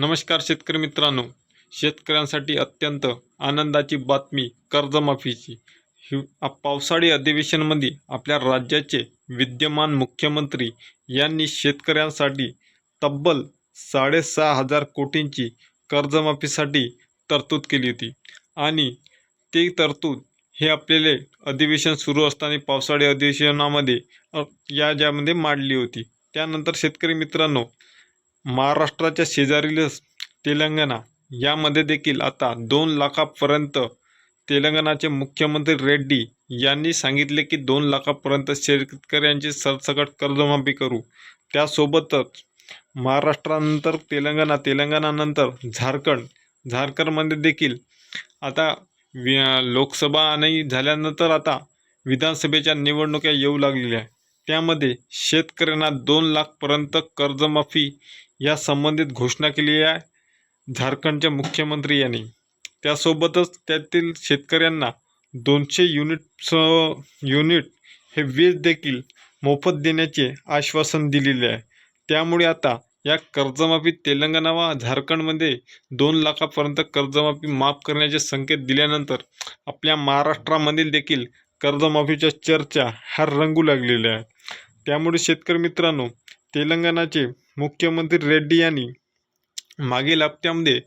नमस्कार शेतकरी मित्रांनो. शेतकऱ्यांसाठी अत्यंत आनंदाची बातमी कर्जमाफीची. हि पावसाळी अधिवेशनमध्ये आपल्या राज्याचे विद्यमान मुख्यमंत्री यांनी शेतकऱ्यांसाठी तब्बल साडेसहा हजार कोटींची कर्जमाफीसाठी तरतूद केली होती. आणि ती तरतूद हे आपल्याला अधिवेशन सुरू असताना पावसाळी अधिवेशनामध्ये या ज्यामध्ये मांडली होती. त्यानंतर शेतकरी मित्रांनो महाराष्ट्राच्या शेजारीलच तेलंगणा यामध्ये देखील आता दोन लाखापर्यंत तेलंगणाचे मुख्यमंत्री रेड्डी यांनी सांगितले की दोन लाखापर्यंत शेतकऱ्यांची सरसकट कर्जमाफी करू. त्यासोबतच महाराष्ट्रानंतर तेलंगणा तेलंगणानंतर झारखंड. झारखंडमध्ये देखील आता वि लोकसभा आणि झाल्यानंतर आता विधानसभेच्या निवडणुका येऊ लागलेल्या आहे त्यामध्ये शेतकऱ्यांना दोन लाखपर्यंत कर्जमाफी या संबंधित घोषणा केली आहे. झारखंडच्या मुख्यमंत्री यांनी. त्यासोबतच त्यातील शेतकऱ्यांना दोनशे युनिट्स युनिट हे वीज देखील मोफत देण्याचे आश्वासन दिलेले आहे. त्यामुळे आता या कर्जमाफी तेलंगणा व झारखंडमध्ये दोन लाखापर्यंत कर्जमाफी माफ करण्याचे संकेत दिल्यानंतर आपल्या महाराष्ट्रामधील देखील कर्जमाफीच्या चर्चा ह्या रंगू लागलेल्या आहेत. त्यामुळे शेतकरी मित्रांनो तेलंगणाचे मुख्यमंत्री रेड्डी यांनी मागील हप्त्यामध्ये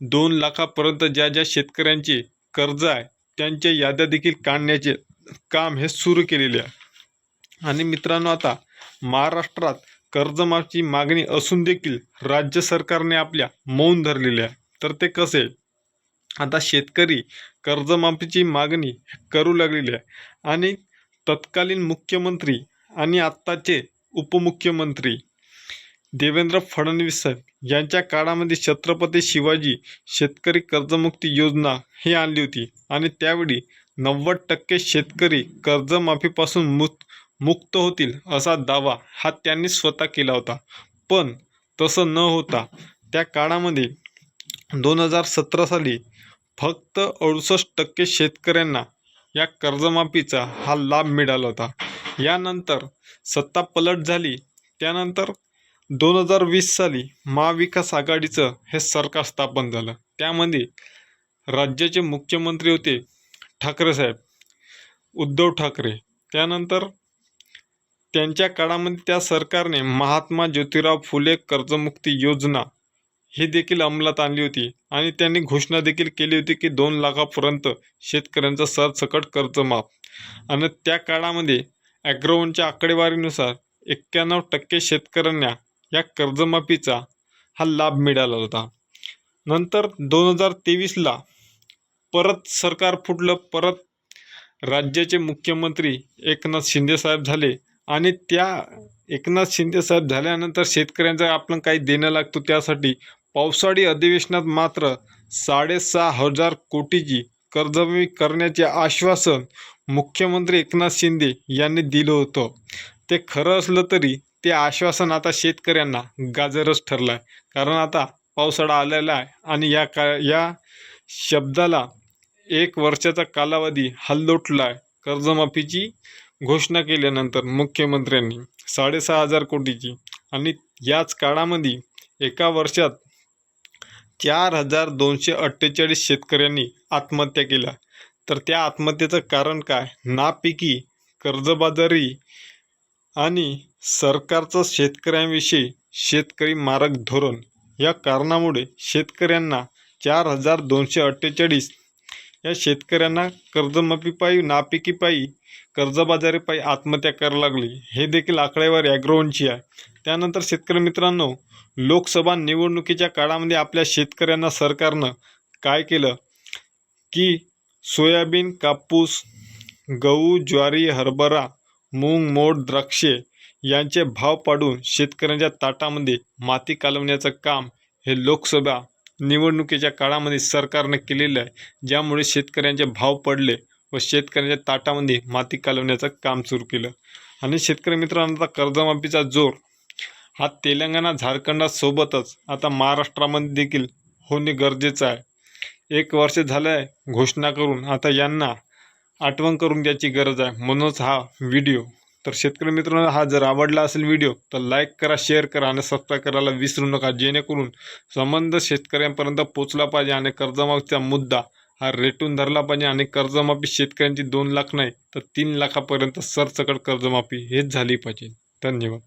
दोन लाखापर्यंत ज्या ज्या शेतकऱ्यांचे कर्ज आहे त्यांच्या याद्या देखील काढण्याचे काम हे सुरू केलेले आहे. आणि मित्रांनो आता महाराष्ट्रात कर्जमाफीची मागणी असून देखील राज्य सरकारने आपल्या मौन धरलेले आहे. तर ते कसे आता शेतकरी कर्जमाफीची मागणी करू लागलेली आहे. आणि तत्कालीन मुख्यमंत्री आणि आत्ताचे उपमुख्यमंत्री देवेंद्र फडणवीस साहेब यांच्या काळामध्ये छत्रपती शिवाजी शेतकरी कर्जमुक्ती योजना ही आणली होती. आणि त्यावेळी नव्वद टक्के शेतकरी कर्जमाफीपासून मुक्त मुक्त होतील असा दावा हा त्यांनी स्वतः केला होता. पण तसं न होता त्या काळामध्ये दोन हजार सतरा साली फक्त अडुसष्ट टक्के शेतकऱ्यांना या कर्जमाफीचा हा लाभ मिळाला होता. यानंतर सत्ता पलट झाली. त्यानंतर दोन हजार वीस साली महाविकास आघाडीचं हे सरकार स्थापन झालं. त्यामध्ये राज्याचे मुख्यमंत्री होते ठाकरे साहेब उद्धव ठाकरे. त्यानंतर त्यांच्या काळामध्ये त्या सरकारने महात्मा ज्योतिराव फुले कर्जमुक्ती योजना ही देखील अंमलात आणली होती. आणि त्यांनी घोषणा देखील केली होती की दोन लाखापर्यंत शेतकऱ्यांचा सरसकट कर्ज माफ. आणि त्या काळामध्ये ॲग्रोवनच्या आकडेवारीनुसार एक्क्याण्णव टक्के शेतकऱ्यांना या कर्जमाफीचा हा लाभ मिळाला होता. नंतर दोन हजार तेवीसला परत सरकार फुटलं. परत राज्याचे मुख्यमंत्री एकनाथ शिंदेसाहेब झाले. आणि त्या एकनाथ शिंदेसाहेब झाल्यानंतर शेतकऱ्यांचं आपण काही देणं लागतो त्यासाठी पावसाळी अधिवेशनात मात्र साडेसहा हजार कोटीची कर्जमाफी करण्याचे आश्वासन मुख्यमंत्री एकनाथ शिंदे यांनी दिलं होतं. ते खरं असलं तरी ते आश्वासन आता शेतकऱ्यांना गाजरच ठरलं आहे कारण आता पावसाळा आलेला आहे आणि या का या शब्दाला एक वर्षाचा कालावधी हल्लोटला आहे कर्जमाफीची घोषणा केल्यानंतर मुख्यमंत्र्यांनी साडेसहा हजार कोटीची आणि याच काळामध्ये एका वर्षात चार हजार दोनशे अठ्ठेचाळीस शेतकऱ्यांनी आत्महत्या केल्या. तर त्या आत्महत्येचं कारण काय? नापिकी कर्जबाजारी आणि सरकारचं शेतकऱ्यांविषयी शेतकरी मारक धोरण. या कारणामुळे शेतकऱ्यांना चार हजार दोनशे अठ्ठेचाळीस या शेतकऱ्यांना कर्जमाफीपायी नापिकीपायी कर्जबाजारीपायी आत्महत्या करायला लागली. हे देखील आकडेवारी ॲग्रोवनची आहे. त्यानंतर शेतकरी मित्रांनो लोकसभा निवडणुकीच्या काळामध्ये आपल्या शेतकऱ्यांना सरकारनं काय केलं? की सोयाबीन कापूस गहू ज्वारी हरभरा मूग मोड द्राक्षे यांचे भाव पाडून शेतकऱ्यांच्या ताटामध्ये माती कालवण्याचं काम हे लोकसभा निवडणुकीच्या काळामध्ये सरकारनं केलेलं आहे. ज्यामुळे शेतकऱ्यांचे भाव पडले व शेतकऱ्यांच्या ताटामध्ये माती कालवण्याचं काम सुरू केलं. आणि शेतकरी मित्रांनो आता कर्जमाफीचा जोर हा तेलंगणा झारखंडासोबतच आता महाराष्ट्रामध्ये देखील होणे गरजेचं आहे. एक वर्ष झालं आहे घोषणा करून आता यांना आठवण करून द्यायची गरज आहे. म्हणूनच हा व्हिडिओ. तर शेतकरी मित्रांनो हा जर आवडला असेल व्हिडिओ तर लाईक करा शेअर करा आणि सबस्क्राईब करायला विसरू नका. जेणेकरून संबंध शेतकऱ्यांपर्यंत पोचला पाहिजे आणि कर्जमाफीचा मुद्दा हा रेटून धरला पाहिजे आणि कर्जमाफी शेतकऱ्यांची दोन लाख नाही तर तीन लाखापर्यंत सरसकट कर्जमाफी हेच झाली पाहिजे. धन्यवाद.